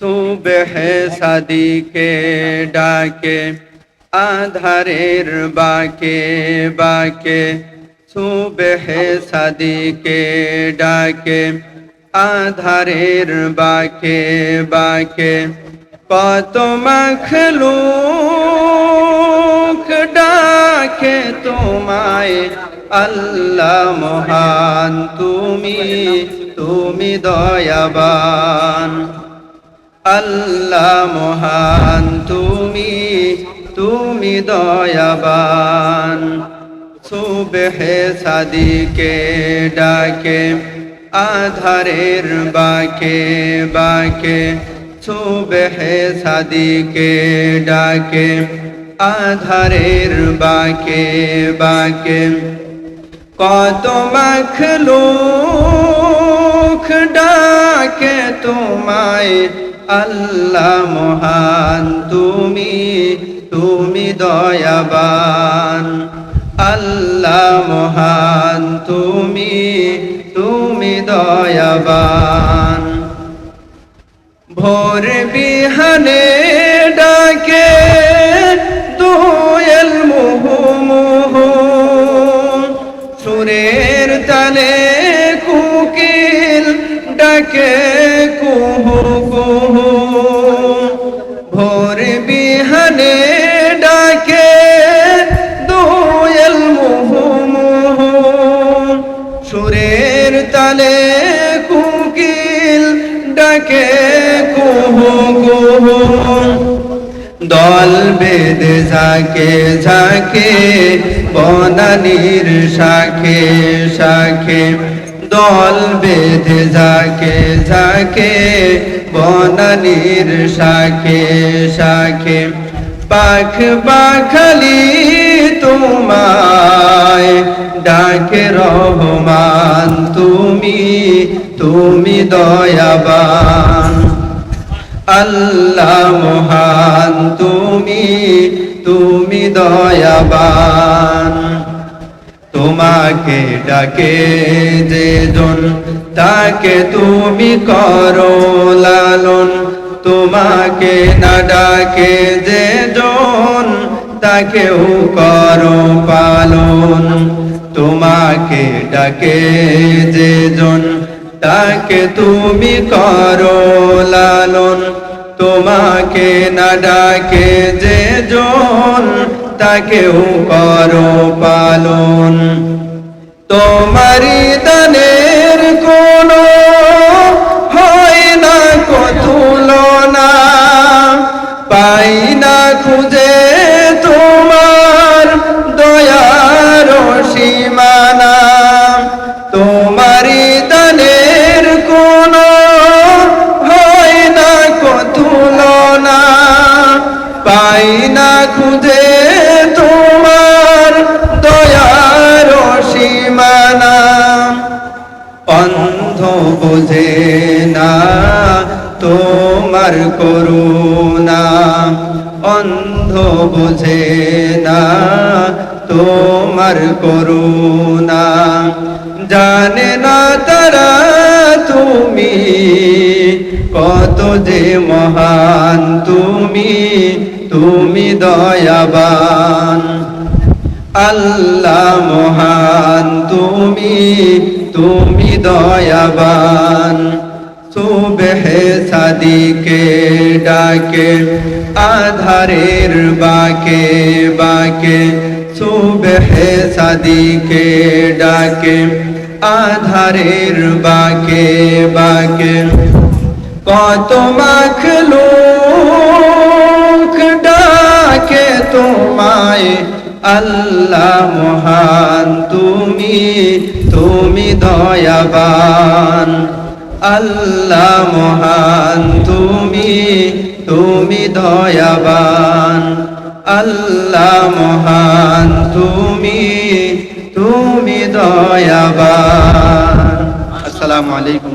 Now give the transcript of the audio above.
সুবেহে সাদিকে ডাকে আধারের বাকে বাকে সুবেহে সাদিকে ডাকে আধারের বাকে বাকে কত মখলুক ডাকে তোমায় আল্লাহ মহান তুমি তুমি দয়াবান আল্লাহ মহান, তুমি তুমি দয়াবান। সুবেহে সাদিকে ডাকে, আধারের বাকে বাকে। সুবেহে সাদিকে ডাকে, আধারের বাকে বাকে। কত মখলুক ডাকে তোমায় আল্লাহ মহান, তুমি তুমি দয়াবান। আল্লাহ মহান, তুমি তুমি দয়াবান। ভোর বিহানে ডাকে দুয়েল মুহু মুহু সুরের তালে কুকিল ডাকে সুরের কুকিল ডাকে কুহু কুহু। দল বেদে ঝাঁকে ঝাঁকে, বনানির শাখে শাখে। দল বেঁধে ঝাঁকে ঝাঁকে, বনানির শাখে শাখে। পাখ পাখালি তোমায়, ডাকে রহমান তুমি তুমি দয়াবান। আল্লাহ মহান তুমি তুমি দয়াবান। তোমাকে ডাকে যে জন, তাকে তুমি করো লালন। তোমাকে না ডাকে যে জন তাকেও করো পালন। তোমাকে ডাকে যে জন, তাকে তুমি করো লালন। তোমাকে না ডাকে যে জন তাকেও করো পালন। তোমারি দানের কোনো অন্ধ বোঝে না, তোমার করুণা। অন্ধ বোঝে না, তোমার করুণা। জানে না তারা তুমি কত যে মহান তুমি তুমি দয়াবান। আল্লাহ মহান। দয়াবান। সুবেহে সাদিকে ডাকে, আধারের বাকে বাকে। সুবেহে সাদিকে ডাকে, আধারের বাকে বাকে। কত মখলুক ডাকে তোমায়, আল্লাহ মহান তুমি তুমি দয়াবান আল্লাহ মহান তুমি তুমি দয়াবান আল্লাহ মহান তুমি তুমি দয়াবান। আসসালামু আলাইকুম